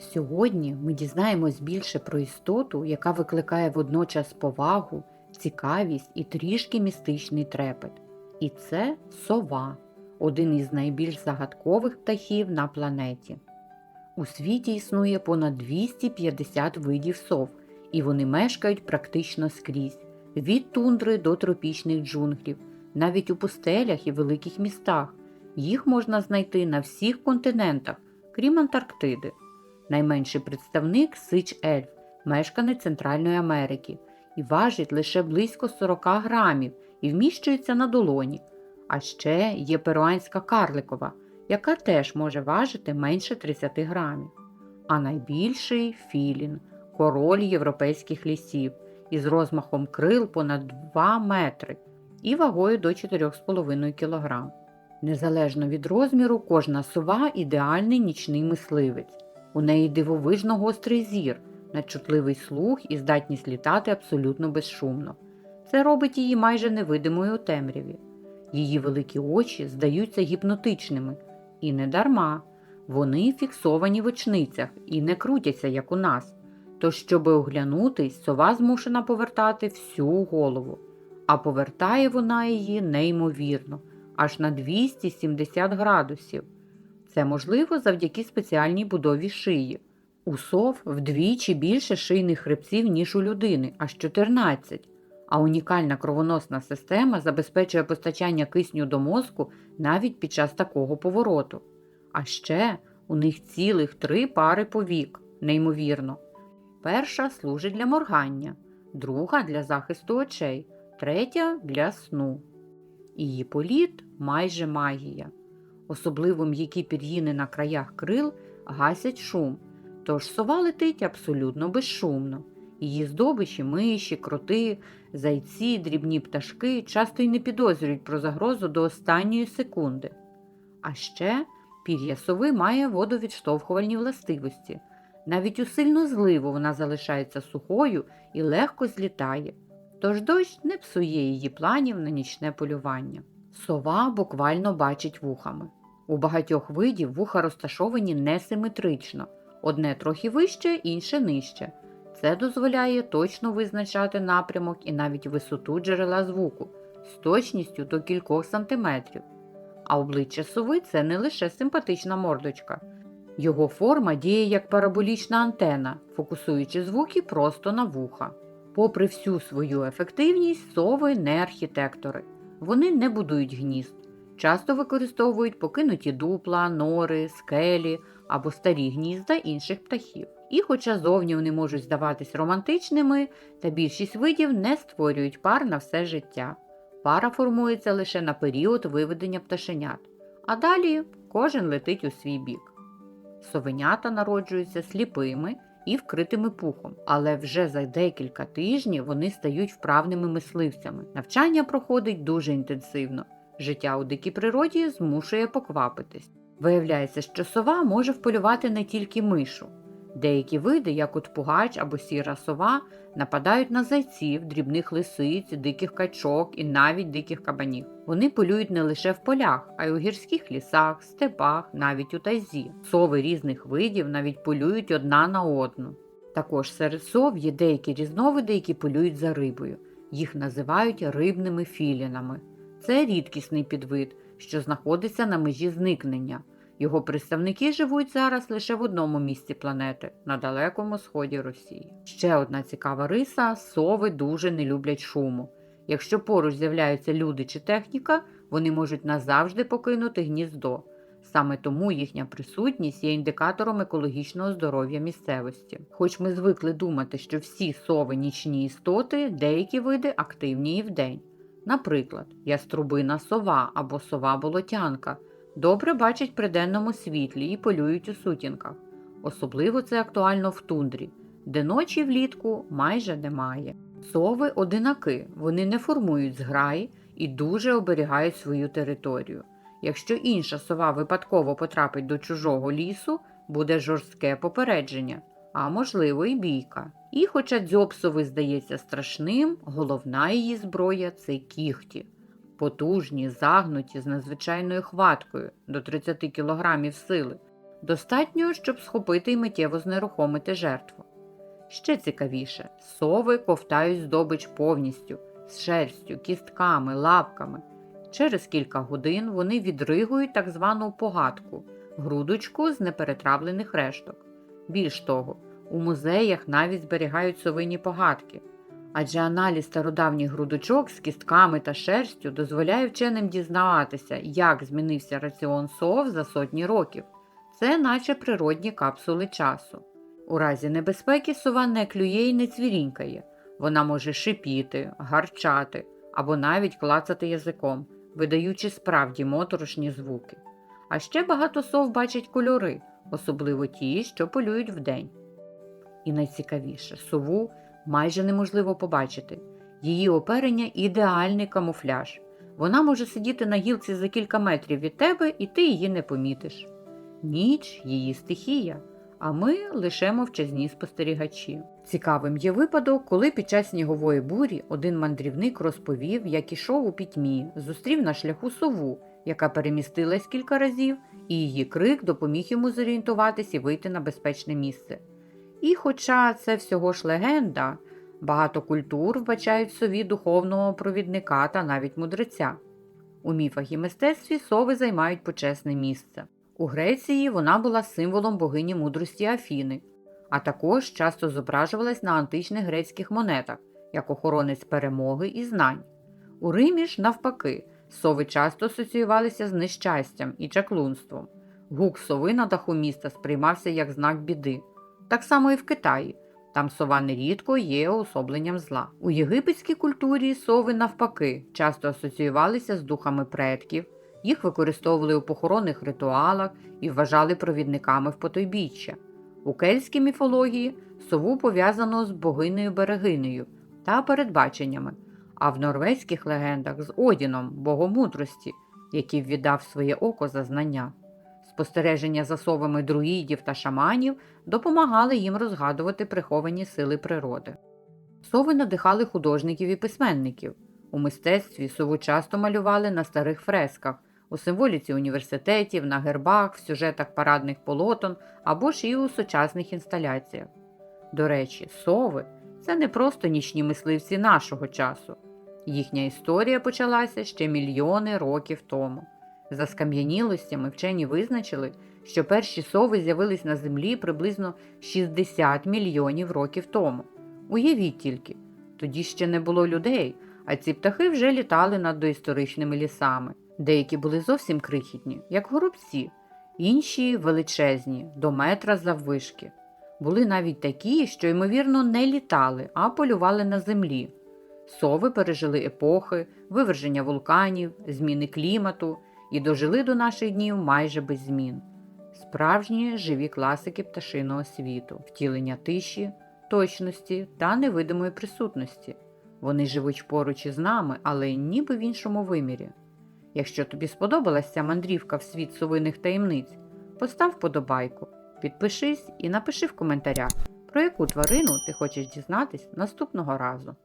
Сьогодні ми дізнаємось більше про істоту, яка викликає водночас повагу, цікавість і трішки містичний трепет. І це сова, один із найбільш загадкових птахів на планеті. У світі існує понад 250 видів сов, і вони мешкають практично скрізь від тундри до тропічних джунглів, навіть у пустелях і великих містах. Їх можна знайти на всіх континентах, крім Антарктиди. Найменший представник сич ельф, мешканець Центральної Америки, і важить лише близько 40 грамів і вміщується на долоні. А ще є перуанська карликова, яка теж може важити менше 30 грамів. А найбільший філін король європейських лісів із розмахом крил понад 2 метри і вагою до 4,5 кг. Незалежно від розміру, кожна сова ідеальний нічний мисливець. У неї дивовижно гострий зір, надчутливий слух і здатність літати абсолютно безшумно. Це робить її майже невидимою у темряві. Її великі очі здаються гіпнотичними, і не дарма. Вони фіксовані в очницях і не крутяться, як у нас. Тож, щоб оглянутись, сова змушена повертати всю голову, а повертає вона її неймовірно, аж на 270 градусів. Це можливо завдяки спеціальній будові шиї. У сов вдвічі більше шийних хребців, ніж у людини, аж 14. А унікальна кровоносна система забезпечує постачання кисню до мозку навіть під час такого повороту. А ще у них цілих три пари повік, неймовірно. Перша служить для моргання, друга для захисту очей, третя для сну. Її політ майже магія. Особливо м'які пір'їни на краях крил гасять шум, тож сова летить абсолютно безшумно. Її здобичі, миші, кроти, зайці, дрібні пташки часто й не підозрюють про загрозу до останньої секунди. А ще пір'я сови має водовідштовхувальні властивості. Навіть у сильну зливу вона залишається сухою і легко злітає, тож дощ не псує її планів на нічне полювання. Сова буквально бачить вухами. У багатьох видів вуха розташовані несиметрично, одне трохи вище, інше нижче. Це дозволяє точно визначати напрямок і навіть висоту джерела звуку з точністю до кількох сантиметрів. А обличчя сови це не лише симпатична мордочка. Його форма діє як параболічна антена, фокусуючи звуки просто на вуха. Попри всю свою ефективність, сови не архітектори. Вони не будують гнізд, часто використовують покинуті дупла, нори, скелі або старі гнізда інших птахів. І, хоча зовні вони можуть здаватись романтичними, та більшість видів не створюють пар на все життя. Пара формується лише на період виведення пташенят, а далі кожен летить у свій бік. Совенята народжуються сліпими і вкритими пухом, але вже за декілька тижнів вони стають вправними мисливцями. Навчання проходить дуже інтенсивно. Життя у дикій природі змушує поквапитись. Виявляється, що сова може вполювати не тільки мишу. Деякі види, як от пугач або сіра сова, нападають на зайців, дрібних лисиць, диких качок і навіть диких кабанів. Вони полюють не лише в полях, а й у гірських лісах, степах, навіть у тайзі. Сови різних видів навіть полюють одна на одну. Також серед сов є деякі різновиди, які полюють за рибою. Їх називають рибними філінами. Це рідкісний підвид, що знаходиться на межі зникнення. Його представники живуть зараз лише в одному місці планети на далекому сході Росії. Ще одна цікава риса: сови дуже не люблять шуму. Якщо поруч з'являються люди чи техніка, вони можуть назавжди покинути гніздо. Саме тому їхня присутність є індикатором екологічного здоров'я місцевості. Хоч ми звикли думати, що всі сови нічні істоти, деякі види активні і вдень. Наприклад, яструбина сова або сова болотянка добре бачать при денному світлі і полюють у сутінках. Особливо це актуально в тундрі, де ночі влітку майже немає. Сови одинаки, вони не формують зграї і дуже оберігають свою територію. Якщо інша сова випадково потрапить до чужого лісу, буде жорстке попередження, а можливо і бійка. І хоча дзьоб здається страшним, головна її зброя це кіхті потужні, загнуті з надзвичайною хваткою до 30 кг сили. Достатньо, щоб схопити і миттєво знерухомити жертву. Ще цікавіше, сови ковтають здобич повністю, з шерстю, кістками, лапками. Через кілька годин вони відригують так звану погадку грудочку з неперетравлених решток. Більш того, у музеях навіть зберігають совині погадки, адже аналіз стародавніх грудочок з кістками та шерстю дозволяє вченим дізнаватися, як змінився раціон сов за сотні років. Це наче природні капсули часу. У разі небезпеки сова не клює і не цвірінькає. Вона може шипіти, гарчати або навіть клацати язиком, видаючи справді моторошні звуки. А ще багато сов бачать кольори, особливо ті, що полюють вдень. І найцікавіше, сову майже неможливо побачити. Її оперення ідеальний камуфляж. Вона може сидіти на гілці за кілька метрів від тебе, і ти її не помітиш. Ніч її стихія, а ми лише мовчазні спостерігачі. Цікавим є випадок, коли під час снігової бурі один мандрівник розповів, як ішов у пітьмі, зустрів на шляху сову, яка перемістилась кілька разів, і її крик допоміг йому зорієнтуватись і вийти на безпечне місце. І хоча це всього ж легенда, багато культур вбачають сові духовного провідника та навіть мудреця. У міфах і мистецтві сови займають почесне місце. У Греції вона була символом богині мудрості Афіни, а також часто зображувалась на античних грецьких монетах як охоронець перемоги і знань. У Римі ж, навпаки, сови часто асоціювалися з нещастям і чаклунством. Гук сови на даху міста сприймався як знак біди. Так само і в Китаї. Там сова нерідко є уособленням зла. У єгипетській культурі сови, навпаки, часто асоціювалися з духами предків, їх використовували у похоронних ритуалах і вважали провідниками в потойбіччя. У кельтській міфології сову пов'язано з богинею берегинею та передбаченнями, а в норвезьких легендах з Одіном, богом мудрості, який віддав своє око за знання. Спостереження за совами друїдів та шаманів допомагали їм розгадувати приховані сили природи. Сови надихали художників і письменників. У мистецтві сову часто малювали на старих фресках, у символіці університетів, на гербах, в сюжетах парадних полотон або ж і у сучасних інсталяціях. До речі, сови це не просто нічні мисливці нашого часу. Їхня історія почалася ще мільйони років тому. За скам'янілостями вчені визначили, що перші сови з'явились на землі приблизно 60 мільйонів років тому. Уявіть тільки, тоді ще не було людей, а ці птахи вже літали над доісторичними лісами. Деякі були зовсім крихітні, як горобці, інші величезні, до метра заввишки. Були навіть такі, що, ймовірно, не літали, а полювали на землі. Сови пережили епохи, виверження вулканів, зміни клімату і дожили до наших днів майже без змін. Справжні живі класики пташиного світу, втілення тиші, точності та невидимої присутності. Вони живуть поруч із нами, але ніби в іншому вимірі. Якщо тобі сподобалася ця мандрівка в світ совиних таємниць, постав вподобайку, підпишись і напиши в коментарях, про яку тварину ти хочеш дізнатись наступного разу.